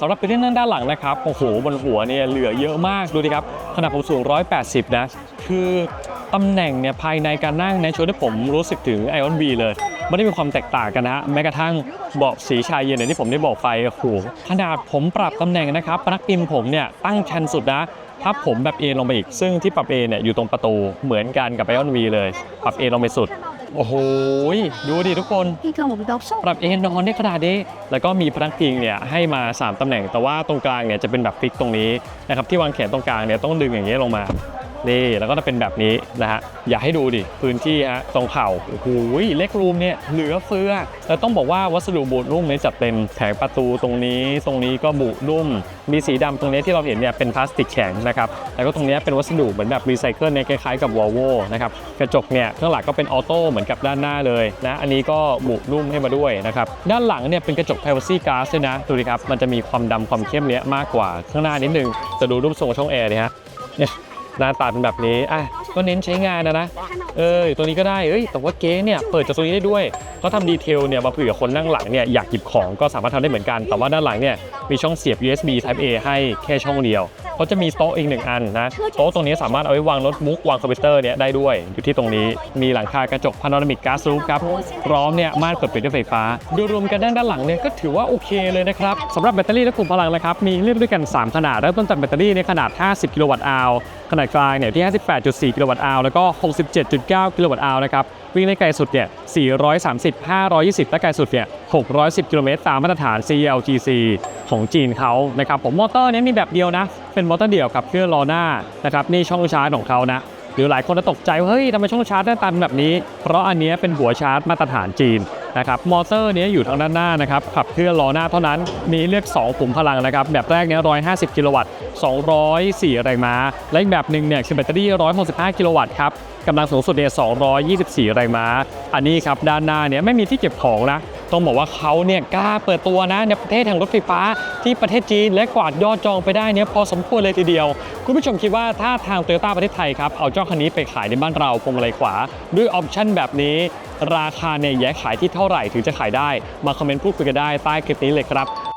สำหรับไปเรื่นั่งด้านหลังนะครับโอ้โหบนหัวเนี่ยเหลือเยอะมากดูดิครับขนาดผมสูง 180 นะ คือตำแหน่งเนี่ยภายในการนั่งเนี่ยชวนให้ผมรู้สึกถึง i อ n V เลยไม่ได้มีความแตกต่างกันนะฮะแม้กระทั่งเบาะสีชายเย็นอย่างที่ผมได้บอกไปโอ้โหขนาดผมปรับตำแหน่งนะครับปลั๊กอินผมเนี่ยตั้งชันสุดนะถ้าผมแบบเอลงไปอีก ซึ่งที่ปรับเอเนี่ยอยู่ตรงประตูเหมือนกันกับ i อ n V เลย ปรับเอลงไปสุด โอ้โหดูดิทุกคนปรับเอนนอนได้ขนาดนี้แล้วก็มีพนักพิงเนี่ยให้มา 3 ตำแหน่ง แต่ว่าตรงกลางเนี่ยจะเป็นแบบฟิกตรงนี้นะครับที่วางแขนตรงกลางเนี่ยต้องดึงอย่างเงี้ยลงมา นี่แล้วก็จะเป็นแบบนี้นะฮะอยากให้ดูดิพื้นที่ฮะตรงเข่าโอ้โหเล็กรูมเนี่ยเหลือเฟือแล้วต้องบอกว่าวัสดุบูดนุ่มเนี่ยจัดเต็มแผงประตูตรงนี้ ตรงนี้ก็บุนุ่ม มีสีดำตรงนี้ที่เราเห็นเนี่ยเป็นพลาสติกแข็งนะครับแล้วก็ตรงนี้เป็นวัสดุเหมือนแบบรีไซเคิลเนี่ยคล้ายๆกับวอลโวนะครับกระจกเนี่ยข้างหลังก็เป็นออโต้เหมือนกับด้านหน้าเลยนะอันนี้ก็บุนุ่มให้มาด้วยนะครับด้านหลังเนี่ยเป็นกระจก privacy glass ด้วยนะดูดิครับมันจะมีความดำความเข้มเนี้ยมากกว่าข้างหน้านิดนึงจะดูรูปทรงช่องแอร์ดิฮะเนี่ย หน้าตาเป็นแบบนี้อะก็เน้นใช้งานนะนะเออตัวนี้ก็ได้เอ้ยแต่ว่าเก๊เนี่ยเปิดจากตรงนี้ได้ด้วยเขาทำดีเทลเนี่ยมาเผื่อคนนั่งหลังเนี่ยอยากหยิบของก็สามารถทำได้เหมือนกัน แต่ว่าด้านหลังเนี่ยมีช่องเสียบ USB Type A ให้แค่ช่องเดียวเขาจะมีโต๊ะอีกหนึ่งอันนะโต๊ะตรงนี้สามารถเอาไว้วางโน้ตบุ๊กวางคอมพิวเตอร์เนี่ยได้ด้วย อยู่ที่ตรงนี้มีหลังคากระจกพาโนรามิกก๊าซรูฟครับพร้อมเนี่ยม่านเปิดปิดด้วยไฟฟ้าโดยรวมกันด้านด้านหลังเนี่ยก็ถือว่าโอเคเลยนะครับสำหรับแบตเตอรี่และกลุ่มพลังนะครับมีเรียกด้วยกัน 3 ขนาดเริ่มต้นจากแบตเตอรี่ในขนาด 50 กิโลวัตต์อาวขนาดกลางเนี่ยที่ 58.4 กิโลวัตต์อาวแล้วก็ 67.9 กิโลวัตต์อาวนะครับวิ่งได้ไกลสุดเนี่ย 430 520 และไกลสุดเนี่ย 610 กิโลเมตรตามมาตรฐาน CLGC ของจีนเขานะครับผมมอเตอร์นี้มีแบบเดียวนะ เป็นมอเตอร์เดี่ยวกับเครื่องล้อหน้านะครับนี่ช่องชาร์จของเขานะหรือหลายคนจะตกใจว่าเฮ้ยทำไมช่องชาร์จหน้าตาเป็นแบบนี้ เพราะอันนี้เป็นหัวชาร์จมาตรฐานจีนนะครับมอเตอร์นี้อยู่ทางด้านหน้านะครับขับเคลื่อนล้อหน้าเท่านั้นมีเลือก2ปุ่มพลังนะครับแบบแรกเนี้ย150 กิโลวัตต์ 204 แรงม้า และอีกแบบหนึ่งเนี่ยคือแบตเตอรี่ 165 กิโลวัตต์ครับกำลังสูงสุดเนี่ย224 แรงม้า อันนี้ครับด้านหน้าเนี่ยไม่มีที่เก็บของนะ ต้องบอกว่าเขาเนี่ยกล้าเปิดตัวนะในประเทศแห่งรถไฟฟ้าที่ประเทศจีนและกวาดยอดจองไปได้เนี่ยพอสมควรเลยทีเดียว คุณผู้ชมคิดว่าถ้าทางโตโยต้าประเทศไทยครับเอาเจ้าคันนี้ไปขายในบ้านเราพวงมาลัยขวา ด้วยออปชั่นแบบนี้ราคาเนี่ยแย่ขายที่เท่าไหร่ถึงจะขายได้ มาคอมเมนต์พูดคุยกันได้ใต้คลิปนี้เลยครับ